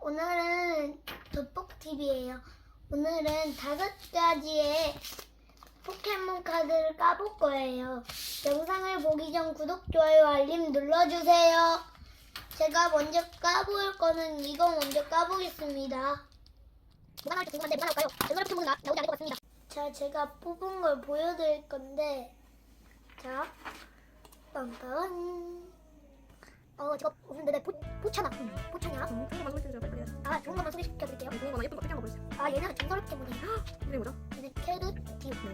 오늘은 돋복TV예요. 오늘은 다섯 가지의 포켓몬 카드를 까볼 거예요. 영상을 보기 전 구독, 좋아요, 알림 눌러주세요. 제가 먼저 까볼 거는 이거 먼저 까보겠습니다. 뭐가 나올지 궁금한데 뭐가 나올까요? 전설의 포켓몬은 나, 나오지 않을 것 같습니다. 자, 제가 뽑은 걸 보여드릴 건데 자, 빰빰 어, 저거 없는데 내 보, 보차나 음, 보차냐? 음, 좋은 것만 소개해주세요. 빨리 빨리. 아, 좋은 것만 소개시켜드릴게요. 아니, 좋은 거나 예쁜 거 특이한 거 보여주세요. 아, 얘는 전설 포켓몬이에요. 이름이 뭐죠? 얘는 캐르디오.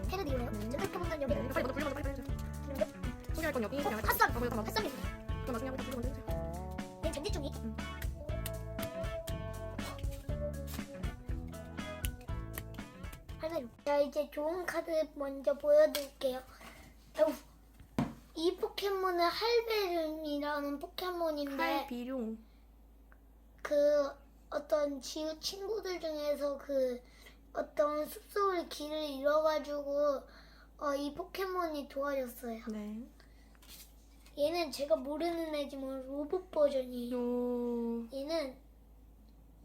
캐르디오예요. 네. 전설 포켓몬은 여기 네, 빨리 먼저 분류 먼저 빨리 해주세요. 소개할 건 여기, 소개할 건 핫산! 어, 잠깐만. 햇성이 그럼 나중에 한번 먼저 해주세요. 얘는 전지충이. 음. 하나요. 자, 이제 좋은 카드 먼저 보여드릴게요. 이 포켓몬은 할베름 포켓몬인데 칼비룡. 그 어떤 지우 친구들 중에서 그 어떤 숲속을 길을 잃어가지고 어, 이 포켓몬이 도와줬어요. 네. 얘는 제가 모르는 애지만 로봇 버전이에요. 요, 얘는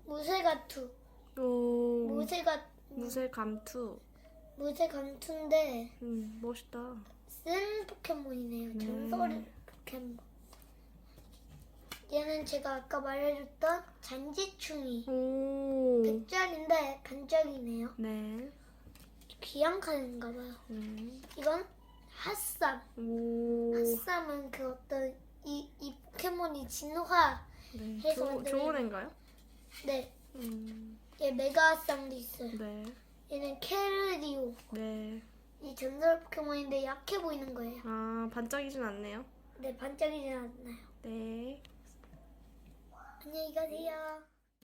무쇠가투, 요, 무쇠가 무쇠 감투. 무쇠 감투인데 음, 멋있다. 쓴 포켓몬이네요. 네. 전설의 포켓몬. 얘는 제가 아까 말해줬던 잔지충이 오. 100짜리인데 반짝이네요. 네. 귀한 칸인가 봐요. 네. 이건 핫삼. 오. 핫삼은 그 어떤 이, 이 포켓몬이 진화. 네. 해서 조, 좋은 애인가요? 네, 음, 얘 메가 핫삼도 있어요. 네. 얘는 캐르디오. 네. 이 전설 포켓몬인데 약해 보이는 거예요. 아, 반짝이진 않네요. 네, 반짝이진 않나요. 네. 안녕히 가세요.